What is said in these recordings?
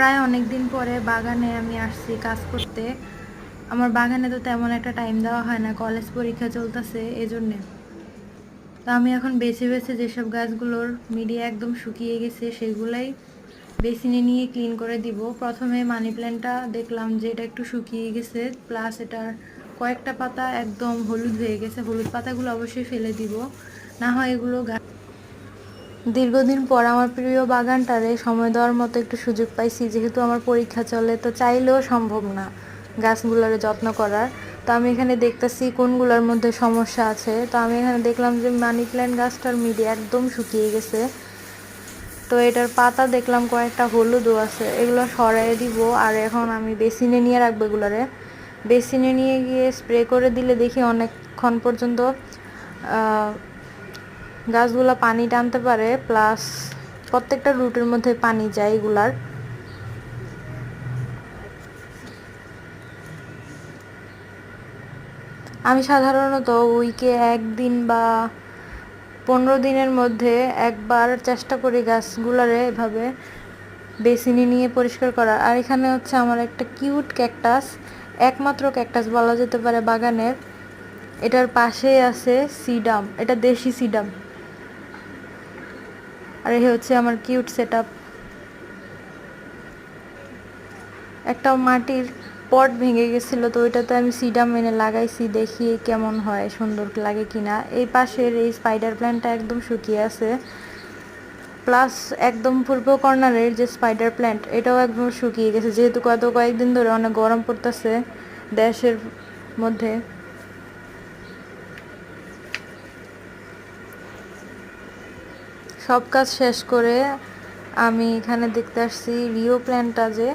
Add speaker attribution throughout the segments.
Speaker 1: প্রায় অনেক দিন পরে বাগানে আমি আসছি কাজ করতে। আমার বাগানে তো তেমন একটা টাইম দেওয়া হয় না কলেজ পরীক্ষা চলতেছে এজন্যে। তো আমি এখন বেছে বেছে যেসব গাছগুলোর মিডিয়া একদম শুকিয়ে গেছে সেগুলাই বেসিনে নিয়ে ক্লিন করে দিব। প্রথমে মানি প্ল্যান্টটা দেখলাম যে এটা একটু শুকিয়ে গেছে প্লাস এটার কয়েকটা পাতা একদম হলুদ হয়ে গেছে। হলুদ পাতাগুলো অবশ্যই ফেলে দিব, না হয় এগুলো গা- দীর্ঘদিন পর আমার প্রিয় বাগানটারে সময় দেওয়ার মতো একটু সুযোগ পাইছি, যেহেতু আমার পরীক্ষা চলে, তো চাইলেও সম্ভব না গাছগুলোর যত্ন করার। তো আমি এখানে দেখতেছি কোনগুলোর মধ্যে সমস্যা আছে। তো আমি এখানে দেখলাম যে মানি প্ল্যান্ট গাছটার মিডি একদম শুকিয়ে গেছে। তো এটার পাতা দেখলাম কয়েকটা হলুদও আছে, এগুলো সরাই দিব। আর এখন আমি বেসিনে নিয়ে রাখব এগুলারে। বেসিনে নিয়ে গিয়ে স্প্রে করে দিলে দেখি অনেকক্ষণ পর্যন্ত গাছগুলা পানি টানতে পারে, প্লাস প্রত্যেকটা রুটের মধ্যে পানি যায় এগুলার। আমি সাধারণত উইকে একদিন বা পনেরো দিনের মধ্যে একবার চেষ্টা করি গাছগুলারে এভাবে বেসিনে নিয়ে পরিষ্কার করার। আর এখানে হচ্ছে আমার একটা কিউট ক্যাকটাস, একমাত্র ক্যাকটাস বলা যেতে পারে বাগানের। এটার পাশেই আছে সিডাম, এটা দেশি সিডাম। আর এই হচ্ছে আমার কিউট সেট একটা মাটির পট ভেঙে গেছিল, তো ওইটাতে আমি সিডাম এনে লাগাইছি, দেখি কেমন হয়, সুন্দর লাগে কিনা। এই পাশের এই স্পাইডার প্ল্যান্টটা একদম শুকিয়ে আছে। প্লাস একদম পূর্ব কর্নারের যে স্পাইডার প্ল্যান্ট এটাও একদম শুকিয়ে গেছে। যেহেতু কত কয়েকদিন ধরে অনেক গরম পড়তেছে দেশের মধ্যে। সব কাজ শেষ করে আমি এখানে দেখতে আসছি রিও প্ল্যান্টটা যে,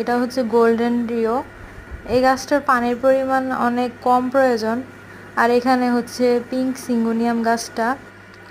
Speaker 1: এটা হচ্ছে গোল্ডেন রিও। এই গাছটার পানির পরিমাণ অনেক কম প্রয়োজন, আর এখানে হচ্ছে পিঙ্ক সিঙ্গুনিয়াম গাছটা।